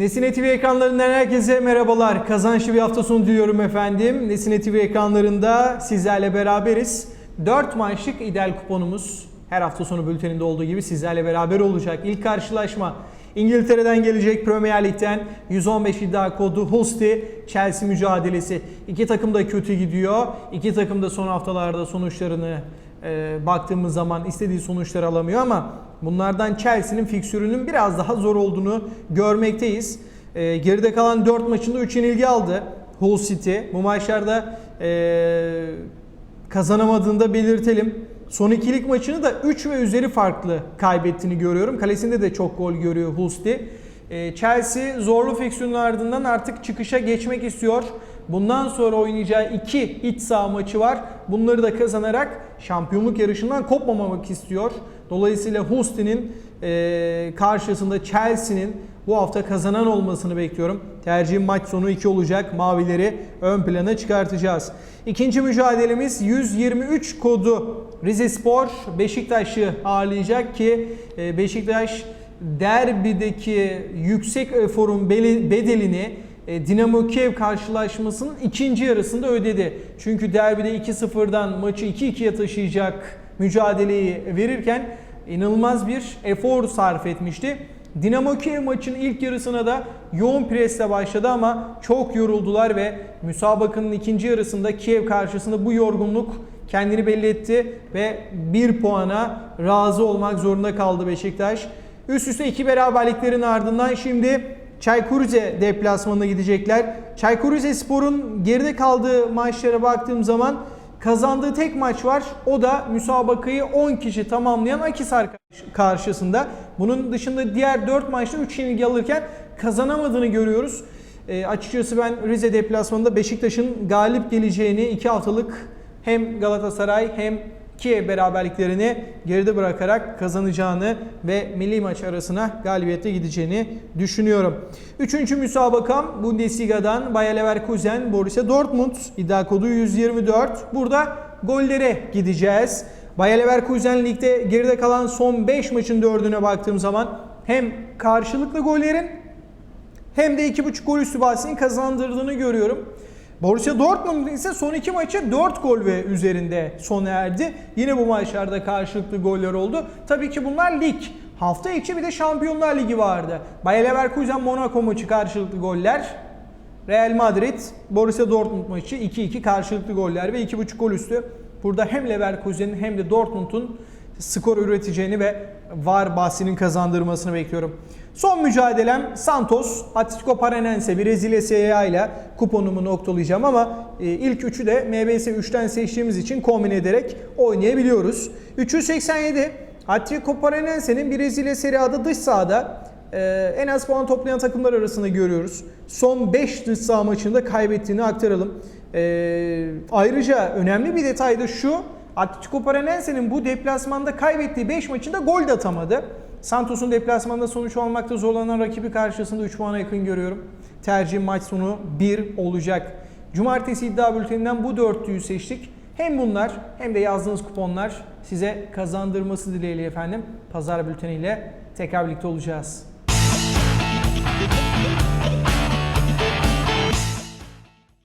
Nesine TV ekranlarından herkese merhabalar. Kazançlı bir hafta sonu diliyorum efendim. Nesine TV ekranlarında sizlerle beraberiz. 4 maçlık ideal kuponumuz her hafta sonu bülteninde olduğu gibi sizlerle beraber olacak. İlk karşılaşma İngiltere'den gelecek Premier Lig'den 115 iddia kodu Hulsti Chelsea mücadelesi. İki takım da kötü gidiyor. İki takım da son haftalarda sonuçlarını e, baktığımız zaman istediği sonuçları alamıyor ama bunlardan Chelsea'nin fiksürünün biraz daha zor olduğunu görmekteyiz. E, geride kalan 4 maçında 3 yenilgi aldı Hull City. Bu maçlarda e, kazanamadığını da belirtelim. Son ikilik maçını da 3 ve üzeri farklı kaybettiğini görüyorum. Kalesinde de çok gol görüyor Hull City. E, Chelsea zorlu fiksiyonun ardından artık çıkışa geçmek istiyor. Bundan sonra oynayacağı iki iç saha maçı var. Bunları da kazanarak şampiyonluk yarışından kopmamak istiyor. Dolayısıyla City'nin e, karşısında Chelsea'nin bu hafta kazanan olmasını bekliyorum. Tercihim maç sonu 2 olacak. Mavileri ön plana çıkartacağız. İkinci mücadelemiz 123 kodu Rize Spor Beşiktaş'ı ağırlayacak ki Beşiktaş derbideki yüksek eforun bedelini Dinamo Kiev karşılaşmasının ikinci yarısında ödedi. Çünkü derbide 2-0'dan maçı 2-2'ye taşıyacak mücadeleyi verirken inanılmaz bir efor sarf etmişti. Dinamo Kiev maçının ilk yarısına da yoğun presle başladı ama çok yoruldular ve müsabakanın ikinci yarısında Kiev karşısında bu yorgunluk kendini belli etti ve bir puana razı olmak zorunda kaldı Beşiktaş. Üst üste iki beraberliklerin ardından şimdi Çaykur Rize deplasmanına gidecekler. Çaykur Rizespor'un geride kaldığı maçlara baktığım zaman kazandığı tek maç var. O da müsabakayı 10 kişi tamamlayan Akisar karşısında. Bunun dışında diğer 4 maçta 3 yenilgi alırken kazanamadığını görüyoruz. E, açıkçası ben Rize deplasmanında Beşiktaş'ın galip geleceğini 2 haftalık hem Galatasaray hem Kiev beraberliklerini geride bırakarak kazanacağını ve milli maç arasına galibiyette gideceğini düşünüyorum. Üçüncü müsabakam Bundesliga'dan Bayer Leverkusen Borussia Dortmund iddia kodu 124. Burada gollere gideceğiz. Bayer Leverkusen ligde geride kalan son 5 maçın 4'üne baktığım zaman hem karşılıklı gollerin hem de 2.5 gol üstü bahsini kazandırdığını görüyorum. Borussia Dortmund ise son iki maçı 4 gol ve üzerinde sona erdi. Yine bu maçlarda karşılıklı goller oldu. Tabii ki bunlar lig. Hafta içi bir de Şampiyonlar Ligi vardı. Bayer Leverkusen Monaco maçı karşılıklı goller. Real Madrid Borussia Dortmund maçı 2-2 karşılıklı goller ve 2.5 gol üstü. Burada hem Leverkusen'in hem de Dortmund'un skor üreteceğini ve VAR bahsinin kazandırmasını bekliyorum. Son mücadelem Santos, Atletico Paranense, Brezilya Serie ile kuponumu noktalayacağım ama e, ilk üçü de MBS 3'ten seçtiğimiz için kombin ederek oynayabiliyoruz. 387 Atletico Paranense'nin Brezilya Serie A'da dış sahada e, en az puan toplayan takımlar arasında görüyoruz. Son 5 dış saha maçında kaybettiğini aktaralım. E, ayrıca önemli bir detay da şu. Atletico Paranense'nin bu deplasmanda kaybettiği 5 maçında gol de atamadı. Santos'un deplasmanda sonuç almakta zorlanan rakibi karşısında 3 puana yakın görüyorum. Tercih maç sonu 1 olacak. Cumartesi iddia bülteninden bu dörtlüyü seçtik. Hem bunlar hem de yazdığınız kuponlar size kazandırması dileğiyle efendim. Pazar bülteniyle tekrar birlikte olacağız.